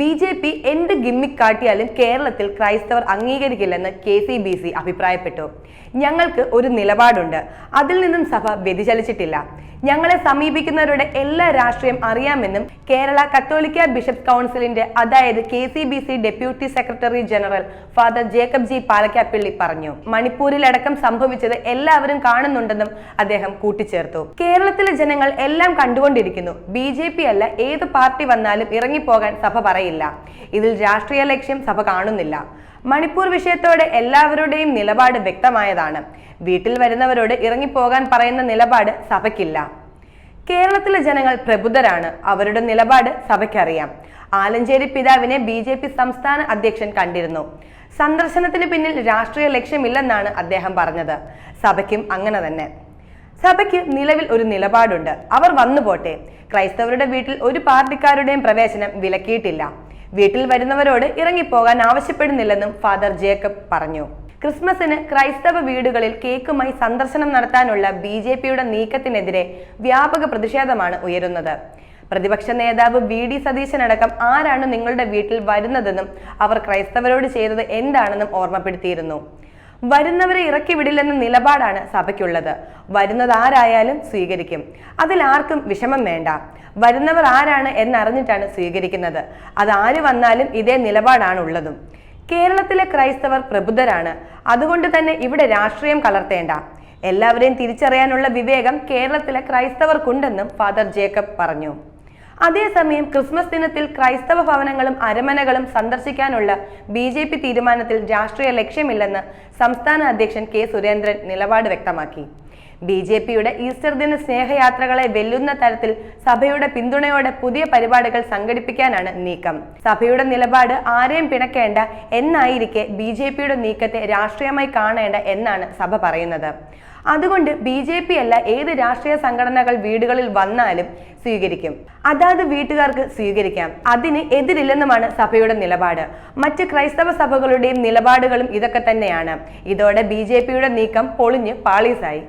B J P എന്ത് gimmick കാട്ടിയാലും കേരളത്തിൽ ക്രൈസ്തവർ അംഗീകരിക്കില്ലെന്ന് കെ സി ബി സി അഭിപ്രായപ്പെട്ടു. ഞങ്ങൾക്ക് ഒരു നിലപാടുണ്ട്. അതിൽ നിന്നും സഭ വ്യതിചലിച്ചിട്ടില്ല. ഞങ്ങളെ സമീപിക്കുന്നവരുടെ എല്ലാ രാഷ്ട്രീയം അറിയാമെന്നും കേരള കത്തോലിക്ക ബിഷപ്പ് കൗൺസിലിന്റെ അതായത് K C B C deputy secretary general father Jacob G Palakkappilly പറഞ്ഞു. മണിപ്പൂരിലടക്കം സംഭവിച്ചത് എല്ലാവരും കാണുന്നുണ്ടെന്നും അദ്ദേഹം കൂട്ടിച്ചേർത്തു. കേരളത്തിലെ ജനങ്ങൾ എല്ലാം കണ്ടുകൊണ്ടിരിക്കുന്നു. ബി ജെ പി അല്ല ഏത് പാർട്ടി വന്നാലും ഇറങ്ങിപ്പോകാൻ സഭ പറയില്ല. ഇതിൽ രാഷ്ട്രീയ ലക്ഷ്യം സഭ കാണുന്നില്ല. മണിപ്പൂർ വിഷയത്തോടെ എല്ലാവരുടെയും നിലപാട് വ്യക്തമായതാണ്. വീട്ടിൽ വരുന്നവരോട് ഇറങ്ങിപ്പോകാൻ പറയുന്ന നിലപാട് സഭയ്ക്കില്ല. കേരളത്തിലെ ജനങ്ങൾ പ്രബുദ്ധരാണ്. അവരുടെ നിലപാട് സഭയ്ക്കറിയാം. ആലഞ്ചേരി പിതാവിനെ ബി ജെ പി സംസ്ഥാന അധ്യക്ഷൻ കണ്ടിരുന്നു. സന്ദർശനത്തിന് പിന്നിൽ രാഷ്ട്രീയ ലക്ഷ്യമില്ലെന്നാണ് അദ്ദേഹം പറഞ്ഞത്. സഭയ്ക്കും അങ്ങനെ തന്നെ. സഭയ്ക്ക് നിലവിൽ ഒരു നിലപാടുണ്ട്. അവർ വന്നു പോട്ടെ ക്രൈസ്തവരുടെ വീട്ടിൽ ഒരു പാർട്ടിക്കാരുടെയും പ്രവേശനം വിലക്കിയിട്ടില്ല. വീട്ടിൽ വരുന്നവരോട് ഇറങ്ങിപ്പോകാൻ ആവശ്യപ്പെടുന്നില്ലെന്നും ഫാദർ ജേക്കബ് പറഞ്ഞു. ക്രിസ്മസിന് ക്രൈസ്തവ വീടുകളിൽ കേക്കുമായി സന്ദർശനം നടത്താനുള്ള ബി ജെ പിയുടെ നീക്കത്തിനെതിരെ വ്യാപക പ്രതിഷേധമാണ് ഉയരുന്നത്. പ്രതിപക്ഷ നേതാവ് വി ഡി സതീശനടക്കം ആരാണ് നിങ്ങളുടെ വീട്ടിൽ വരുന്നതെന്നും അവർ ക്രൈസ്തവരോട് ചെയ്തത് എന്താണെന്നും ഓർമ്മപ്പെടുത്തിയിരുന്നു. വരുന്നവരെ ഇറക്കി വിടില്ലെന്ന നിലപാടാണ് സഭയ്ക്കുള്ളത്. വരുന്നത് ആരായാലും സ്വീകരിക്കും. അതിൽ ആർക്കും വിഷമം വേണ്ട. വരുന്നവർ ആരാണ് എന്നറിഞ്ഞിട്ടാണ് സ്വീകരിക്കുന്നത്. അത് ആര് വന്നാലും ഇതേ നിലപാടാണ് ഉള്ളതും കേരളത്തിലെ ക്രൈസ്തവർ പ്രബുദ്ധരാണ്. അതുകൊണ്ട് തന്നെ ഇവിടെ രാഷ്ട്രീയം കലർത്തേണ്ട. എല്ലാവരെയും തിരിച്ചറിയാനുള്ള വിവേകം കേരളത്തിലെ ക്രൈസ്തവർക്കുണ്ടെന്നും ഫാദർ ജേക്കബ് പറഞ്ഞു. അതേസമയം ക്രിസ്മസ് ദിനത്തിൽ ക്രൈസ്തവ ഭവനങ്ങളും അരമനകളും സന്ദർശിക്കാനുള്ള ബി ജെ പി തീരുമാനത്തിൽ രാഷ്ട്രീയ ലക്ഷ്യമില്ലെന്ന് സംസ്ഥാന അധ്യക്ഷൻ കെ സുരേന്ദ്രൻ നിലപാട് വ്യക്തമാക്കി. ബി ജെ പിയുടെ ഈസ്റ്റർ ദിന സ്നേഹയാത്രകളെ വെല്ലുന്ന തരത്തിൽ സഭയുടെ പിന്തുണയോടെ പുതിയ പരിപാടികൾ സംഘടിപ്പിക്കാനാണ് നീക്കം. സഭയുടെ നിലപാട് ആരെയും പിണക്കേണ്ട എന്നായിരിക്കെ ബി ജെ പിയുടെ നീക്കത്തെ രാഷ്ട്രീയമായി കാണേണ്ട എന്നാണ് സഭ പറയുന്നത്. അതുകൊണ്ട് ബി ജെ പി അല്ല ഏത് രാഷ്ട്രീയ സംഘടനകൾ വീടുകളിൽ വന്നാലും സ്വീകരിക്കും. അതാത് വീട്ടുകാർക്ക് സ്വീകരിക്കാം. അതിന് എതിരില്ലെന്നുമാണ് സഭയുടെ നിലപാട്. മറ്റ് ക്രൈസ്തവ സഭകളുടെയും നിലപാടുകളും ഇതൊക്കെ തന്നെയാണ്. ഇതോടെ ബി നീക്കം പൊളിഞ്ഞ് പാളീസായി.